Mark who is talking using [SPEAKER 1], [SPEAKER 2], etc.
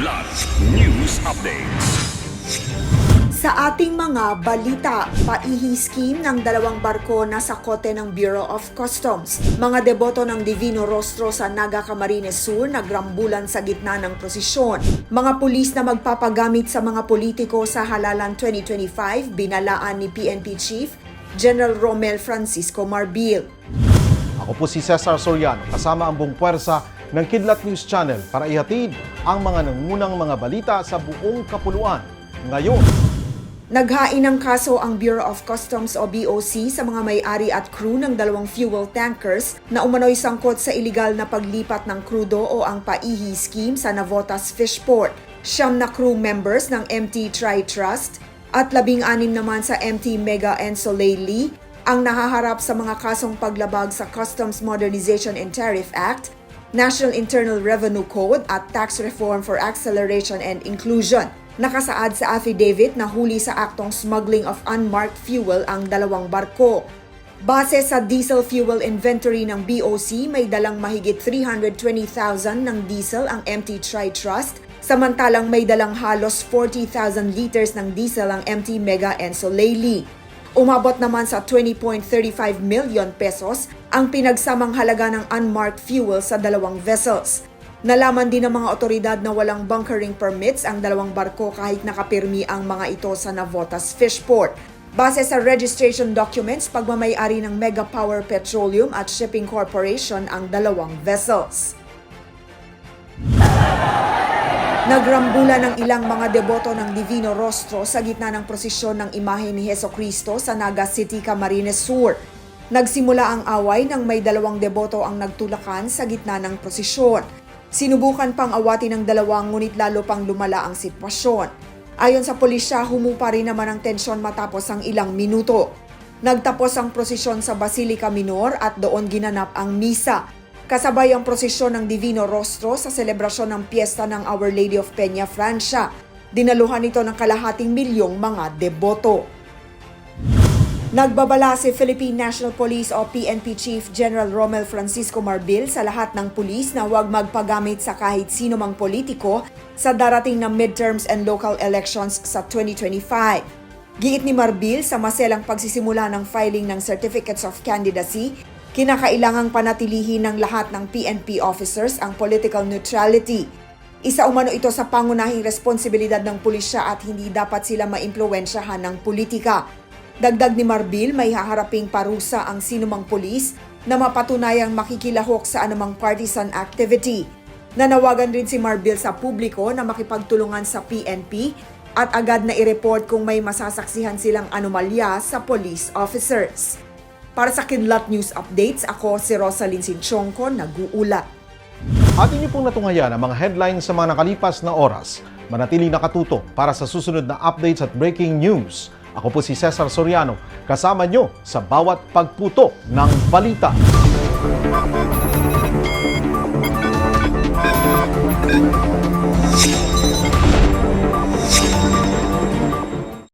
[SPEAKER 1] Kidlat News Updates.
[SPEAKER 2] Sa ating mga balita, paihi scheme ng dalawang barko na sa kote ng Bureau of Customs. Mga deboto ng Divino Rostro sa Naga Camarines Sur nagrambulan sa gitna ng prosesyon. Mga pulis na magpapagamit sa mga politiko sa halalan 2025 binalaan ni PNP Chief General Romel Francisco Marbil.
[SPEAKER 3] Ako po si Cesar Soriano kasama ang buong puwersa ng Kidlat News Channel para ihatid ang mga nangunang mga balita sa buong kapuluan. Ngayon,
[SPEAKER 2] Naghain ng kaso ang Bureau of Customs o BOC sa mga may-ari at crew ng dalawang fuel tankers na umano'y sangkot sa iligal na paglipat ng krudo o ang paihi scheme sa Navotas Fishport. Siyam na crew members ng MT Tri Trust at labing-anim naman sa MT Mega and Soleil ang nahaharap sa mga kasong paglabag sa Customs Modernization and Tariff Act, National Internal Revenue Code at Tax Reform for Acceleration and Inclusion. Nakasaad sa affidavit na huli sa aktong smuggling of unmarked fuel ang dalawang barko. Base sa diesel fuel inventory ng BOC, may dalang mahigit 320,000 ng diesel ang MT Tri-Trust, samantalang may dalang halos 40,000 liters ng diesel ang MT Mega and Soleil. Umabot naman sa 20.35 million pesos ang pinagsamang halaga ng unmarked fuel sa dalawang vessels. Nalaman din ng mga otoridad na walang bunkering permits ang dalawang barko kahit nakapirmi ang mga ito sa Navotas Fishport. Base sa registration documents, pagmamayari ng Mega Power Petroleum at Shipping Corporation ang dalawang vessels. Nagrambula ng ilang mga deboto ng Divino Rostro sa gitna ng prosesyon ng imahe ni Heso Kristo sa Naga City, Camarines Sur. Nagsimula ang away nang may dalawang deboto ang nagtulakan sa gitna ng prosesyon. Sinubukan pang awati ng dalawang ngunit lalo pang lumala ang sitwasyon. Ayon sa pulisya, humupa rin naman ang tensyon matapos ang ilang minuto. Nagtapos ang prosesyon sa Basilica Minor at doon ginanap ang misa. Kasabay ang prosesyon ng Divino Rostro sa selebrasyon ng piyesta ng Our Lady of Peña, Francia. Dinaluhan ito ng kalahating milyong mga deboto. Nagbabala si Philippine National Police o PNP Chief General Romel Francisco Marbil sa lahat ng pulis na huwag magpagamit sa kahit sino mang politiko sa darating na midterms and local elections sa 2025. Giit ni Marbil sa maselang pagsisimula ng filing ng Certificates of Candidacy, kinakailangang panatilihin ng lahat ng PNP officers ang political neutrality. Isa umano ito sa pangunahing responsibilidad ng pulisya at hindi dapat sila maimpluwensyahan ng politika. Dagdag ni Marbil, may haharaping parusa ang sinumang pulis na mapatunayang makikilahok sa anumang partisan activity. Nanawagan rin si Marbil sa publiko na makipagtulungan sa PNP at agad na i-report kung may masasaksihan silang anomalya sa police officers. Para sa Kidlat News Updates, ako si Rosalyn Sinchonko, nag-uulat.
[SPEAKER 3] atin niyo pong natungayan ang mga headlines sa mga nakalipas na oras. Manatili nakatuto para sa susunod na updates at breaking news. Ako po si Cesar Soriano, kasama nyo sa bawat pagputo ng balita.